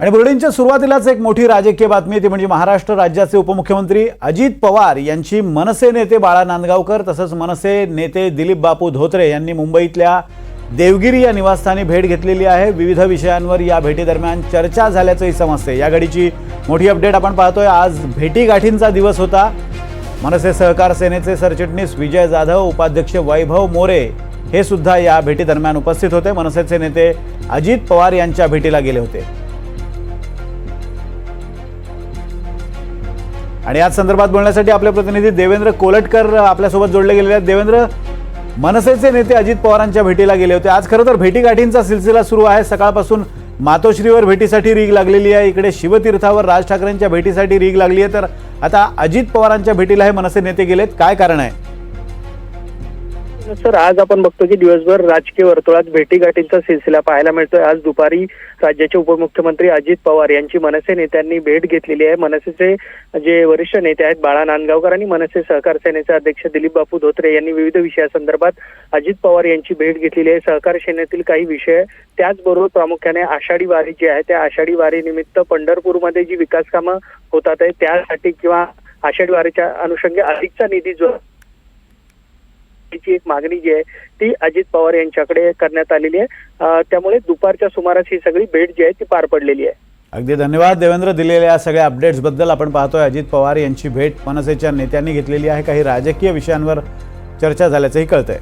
आणि बुलेटिनच्या सुरुवातीलाच एक मोठी राजकीय बातमी ती म्हणजे महाराष्ट्र राज्याचे उपमुख्यमंत्री अजित पवार यांची मनसे नेते बाळा नांदगावकर तसंच मनसे नेते दिलीप बापू धोत्रे यांनी मुंबईतल्या देवगिरी या निवासस्थानी भेट घेतलेली आहे. विविध विषयांवर या भेटीदरम्यान चर्चा झाल्याचंही समजते. या घडीची मोठी अपडेट आपण पाहतोय. आज भेटीगाठींचा दिवस होता. मनसे सहकार सेनेचे सरचिटणीस विजय जाधव उपाध्यक्ष वैभव मोरे हे सुद्धा या भेटीदरम्यान उपस्थित होते. मनसेचे नेते अजित पवार यांच्या भेटीला गेले होते. आणि याच संदर्भात बोलण्यासाठी आपले प्रतिनिधी देवेंद्र कोलटकर आपल्यासोबत जोडले गेलेले आहेत. देवेंद्र मनसेचे नेते अजित पवारांच्या भेटीला गेले होते. आज खरं तर भेटीगाठींचा सिलसिला सुरू आहे. सकाळपासून मातोश्रीवर भेटीसाठी रीग लागलेली आहे. इकडे शिवतीर्थावर राज ठाकरेंच्या भेटीसाठी रीग लागली आहे. तर आता अजित पवारांच्या भेटीला हे मनसे नेते गेलेत. काय कारण आहे? सर आज आपण बघतो की दिवसभर राजकीय वर्तुळात भेटीगाठींचा सिलसिला पाहायला मिळतोय. आज दुपारी राज्याचे उपमुख्यमंत्री अजित पवार यांची मनसे नेत्यांनी भेट घेतलेली आहे. मनसेचे जे वरिष्ठ नेते आहेत बाळा नांदगावकर आणि मनसे सहकार सेनेचे अध्यक्ष दिलीप बापू धोत्रे यांनी विविध विषयासंदर्भात अजित पवार यांची भेट घेतलेली आहे. सहकार सेनेतील काही विषय त्याचबरोबर प्रामुख्याने आषाढी वारी जी आहे त्या आषाढी वारी निमित्त पंढरपूरमध्ये जी विकास कामं होतात आहे त्यासाठी किंवा आषाढी वारीच्या अनुषंगे अधिकचा निधी जो ची एक मागणी जी आहे ती अजित पवार यांच्याकडे करण्यात आलेली आहे. त्यामुळे दुपारच्या सुमारास ही सगळी भेट जी आहे ती पार पडलेली आहे. अगदी धन्यवाद देवेंद्र दिलेल्या या सगळ्या अपडेट्सबद्दल आपण पाहतोय. अजित पवार यांची भेट मनसेच्या नेत्यांनी घेतलेली आहे. काही राजकीय विषयांवर चर्चा झाल्याचंही कळतंय.